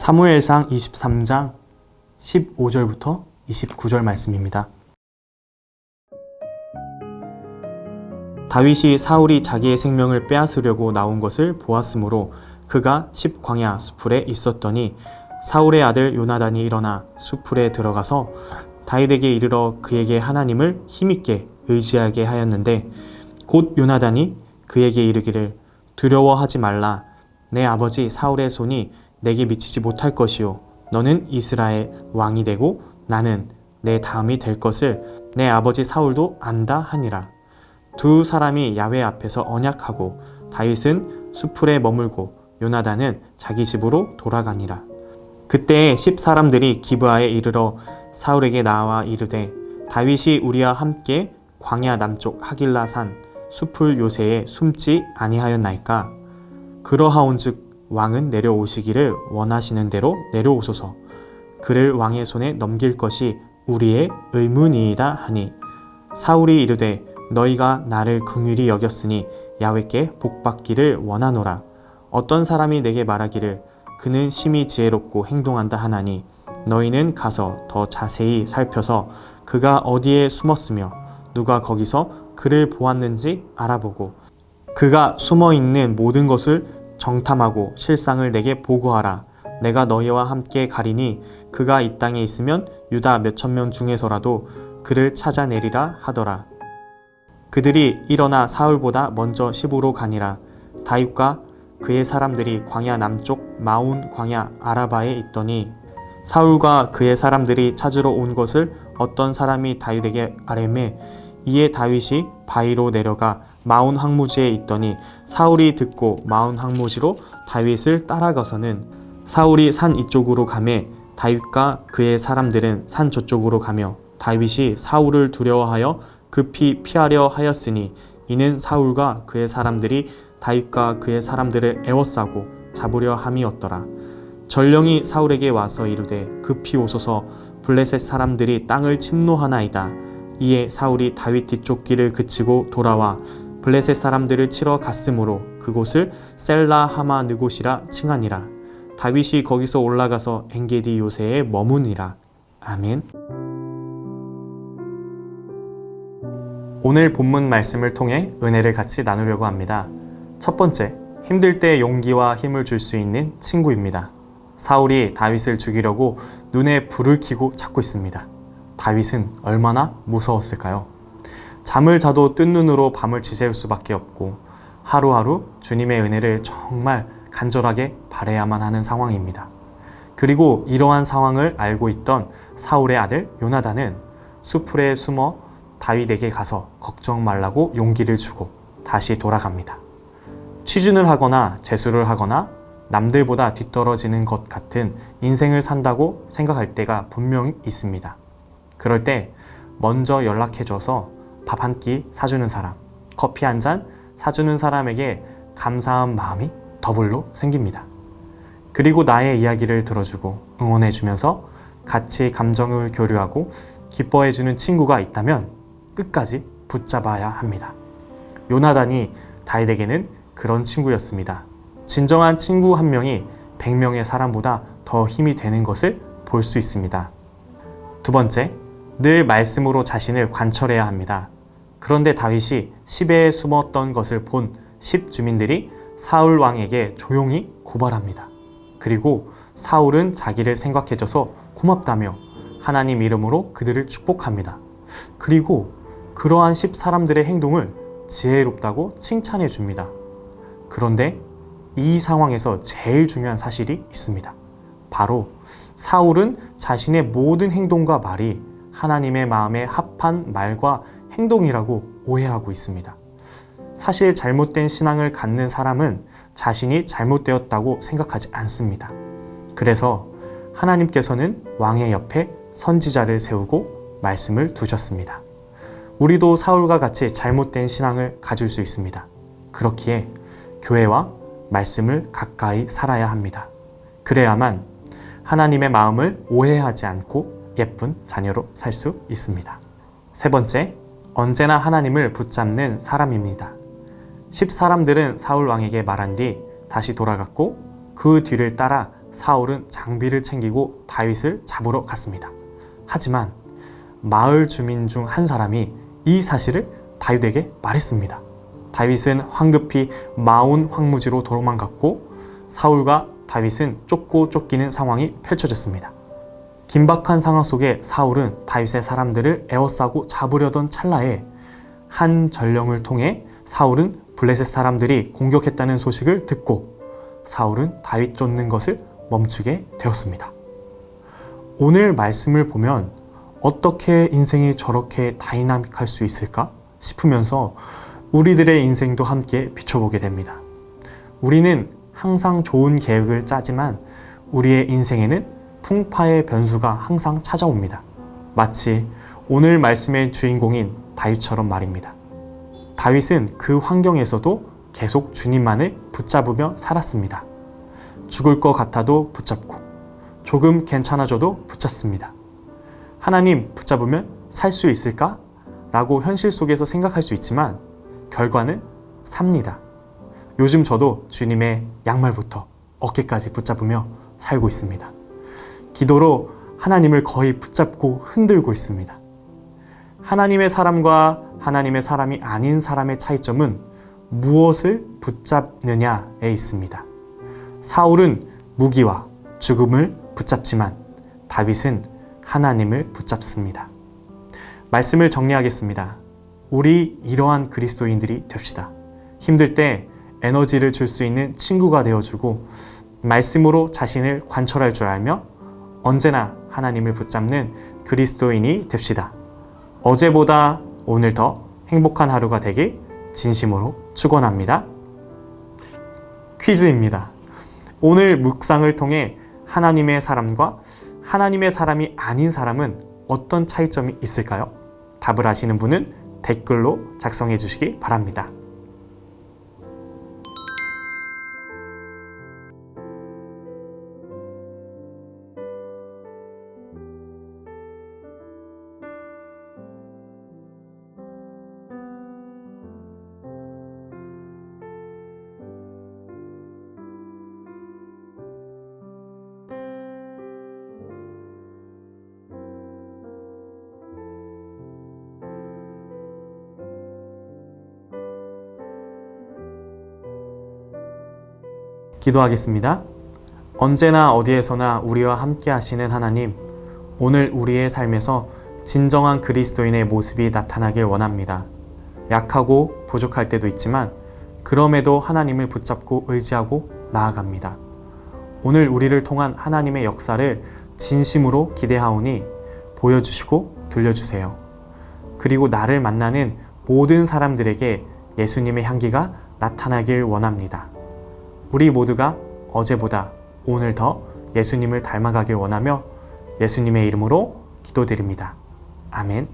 사무엘상 23장 15절부터 29절 말씀입니다. 다윗이 사울이 자기의 생명을 빼앗으려고 나온 것을 보았으므로 그가 십광야 수풀에 있었더니 사울의 아들 요나단이 일어나 수풀에 들어가서 다윗에게 이르러 그에게 하나님을 힘있게 의지하게 하였는데 곧 요나단이 그에게 이르기를 두려워하지 말라 내 아버지 사울의 손이 내게 미치지 못할 것이요 너는 이스라엘 왕이 되고 나는 내 다음이 될 것을 내 아버지 사울도 안다 하니라. 두 사람이 야외 앞에서 언약하고 다윗은 수풀에 머물고 요나단은 자기 집으로 돌아가니라. 그때 십 사람들이 기브아에 이르러 사울에게 나와 이르되 다윗이 우리와 함께 광야 남쪽 하길라산 수풀 요새에 숨지 아니하였나이까? 그러하온즉 왕은 내려오시기를 원하시는 대로 내려오소서. 그를 왕의 손에 넘길 것이 우리의 의문이이다 하니 사울이 이르되 너희가 나를 긍휼히 여겼으니 야훼께 복받기를 원하노라. 어떤 사람이 내게 말하기를 그는 심히 지혜롭고 행동한다 하나니 너희는 가서 더 자세히 살펴서 그가 어디에 숨었으며 누가 거기서 그를 보았는지 알아보고 그가 숨어 있는 모든 것을 정탐하고 실상을 내게 보고하라. 내가 너희와 함께 가리니 그가 이 땅에 있으면 유다 몇천 명 중에서라도 그를 찾아내리라 하더라. 그들이 일어나 사울보다 먼저 시부로 가니라. 다윗과 그의 사람들이 광야 남쪽 마운 광야 아라바에 있더니 사울과 그의 사람들이 찾으러 온 것을 어떤 사람이 다윗에게 아뢰매 이에 다윗이 바위로 내려가 마운 황무지에 있더니 사울이 듣고 마운 황무지로 다윗을 따라가서는 사울이 산 이쪽으로 가매 다윗과 그의 사람들은 산 저쪽으로 가며 다윗이 사울을 두려워하여 급히 피하려 하였으니 이는 사울과 그의 사람들이 다윗과 그의 사람들을 애워싸고 잡으려 함이었더라. 전령이 사울에게 와서 이르되 급히 오소서 블레셋 사람들이 땅을 침노하나이다. 이에 사울이 다윗 뒤쪽 길을 그치고 돌아와 블레셋 사람들을 치러 갔으므로 그곳을 셀라 하마 느곳이라 칭하니라. 다윗이 거기서 올라가서 엔게디 요새에 머무니라. 아멘. 오늘 본문 말씀을 통해 은혜를 같이 나누려고 합니다. 첫 번째, 힘들 때 용기와 힘을 줄 수 있는 친구입니다. 사울이 다윗을 죽이려고 눈에 불을 켜고 찾고 있습니다. 다윗은 얼마나 무서웠을까요? 잠을 자도 뜬 눈으로 밤을 지새울 수밖에 없고 하루하루 주님의 은혜를 정말 간절하게 바래야만 하는 상황입니다. 그리고 이러한 상황을 알고 있던 사울의 아들 요나단은 수풀에 숨어 다윗에게 가서 걱정 말라고 용기를 주고 다시 돌아갑니다. 취준을 하거나 재수를 하거나 남들보다 뒤떨어지는 것 같은 인생을 산다고 생각할 때가 분명히 있습니다. 그럴 때 먼저 연락해줘서 밥 한 끼 사주는 사람, 커피 한 잔 사주는 사람에게 감사한 마음이 더불로 생깁니다. 그리고 나의 이야기를 들어주고 응원해주면서 같이 감정을 교류하고 기뻐해주는 친구가 있다면 끝까지 붙잡아야 합니다. 요나단이 다윗에게는 그런 친구였습니다. 진정한 친구 한 명이 100명의 사람보다 더 힘이 되는 것을 볼 수 있습니다. 두 번째, 늘 말씀으로 자신을 관철해야 합니다. 그런데 다윗이 시베에 숨었던 것을 본 십 주민들이 사울 왕에게 조용히 고발합니다. 그리고 사울은 자기를 생각해줘서 고맙다며 하나님 이름으로 그들을 축복합니다. 그리고 그러한 십 사람들의 행동을 지혜롭다고 칭찬해 줍니다. 그런데 이 상황에서 제일 중요한 사실이 있습니다. 바로 사울은 자신의 모든 행동과 말이 하나님의 마음에 합한 말과 행동이라고 오해하고 있습니다. 사실 잘못된 신앙을 갖는 사람은 자신이 잘못되었다고 생각하지 않습니다. 그래서 하나님께서는 왕의 옆에 선지자를 세우고 말씀을 두셨습니다. 우리도 사울과 같이 잘못된 신앙을 가질 수 있습니다. 그렇기에 교회와 말씀을 가까이 살아야 합니다. 그래야만 하나님의 마음을 오해하지 않고 예쁜 자녀로 살 수 있습니다. 세 번째, 언제나 하나님을 붙잡는 사람입니다. 십 사람들은 사울 왕에게 말한 뒤 다시 돌아갔고 그 뒤를 따라 사울은 장비를 챙기고 다윗을 잡으러 갔습니다. 하지만 마을 주민 중 한 사람이 이 사실을 다윗에게 말했습니다. 다윗은 황급히 마온 황무지로 도망갔고 사울과 다윗은 쫓고 쫓기는 상황이 펼쳐졌습니다. 긴박한 상황 속에 사울은 다윗의 사람들을 에워싸고 잡으려던 찰나에 한 전령을 통해 사울은 블레셋 사람들이 공격했다는 소식을 듣고 사울은 다윗 쫓는 것을 멈추게 되었습니다. 오늘 말씀을 보면 어떻게 인생이 저렇게 다이나믹할 수 있을까 싶으면서 우리들의 인생도 함께 비춰보게 됩니다. 우리는 항상 좋은 계획을 짜지만 우리의 인생에는 풍파의 변수가 항상 찾아옵니다. 마치 오늘 말씀의 주인공인 다윗처럼 말입니다. 다윗은 그 환경에서도 계속 주님만을 붙잡으며 살았습니다. 죽을 것 같아도 붙잡고 조금 괜찮아져도 붙잡습니다. 하나님 붙잡으면 살 수 있을까? 라고 현실 속에서 생각할 수 있지만 결과는 삽니다. 요즘 저도 주님의 양말부터 어깨까지 붙잡으며 살고 있습니다. 기도로 하나님을 거의 붙잡고 흔들고 있습니다. 하나님의 사람과 하나님의 사람이 아닌 사람의 차이점은 무엇을 붙잡느냐에 있습니다. 사울은 무기와 죽음을 붙잡지만 다윗은 하나님을 붙잡습니다. 말씀을 정리하겠습니다. 우리 이러한 그리스도인들이 됩시다. 힘들 때 에너지를 줄 수 있는 친구가 되어주고 말씀으로 자신을 관철할 줄 알며 언제나 하나님을 붙잡는 그리스도인이 됩시다. 어제보다 오늘 더 행복한 하루가 되길 진심으로 축원합니다. 퀴즈입니다. 오늘 묵상을 통해 하나님의 사람과 하나님의 사람이 아닌 사람은 어떤 차이점이 있을까요? 답을 아시는 분은 댓글로 작성해 주시기 바랍니다. 기도하겠습니다. 언제나 어디에서나 우리와 함께 하시는 하나님, 오늘 우리의 삶에서 진정한 그리스도인의 모습이 나타나길 원합니다. 약하고 부족할 때도 있지만, 그럼에도 하나님을 붙잡고 의지하고 나아갑니다. 오늘 우리를 통한 하나님의 역사를 진심으로 기대하오니 보여주시고 들려주세요. 그리고 나를 만나는 모든 사람들에게 예수님의 향기가 나타나길 원합니다. 우리 모두가 어제보다 오늘 더 예수님을 닮아가길 원하며 예수님의 이름으로 기도드립니다. 아멘.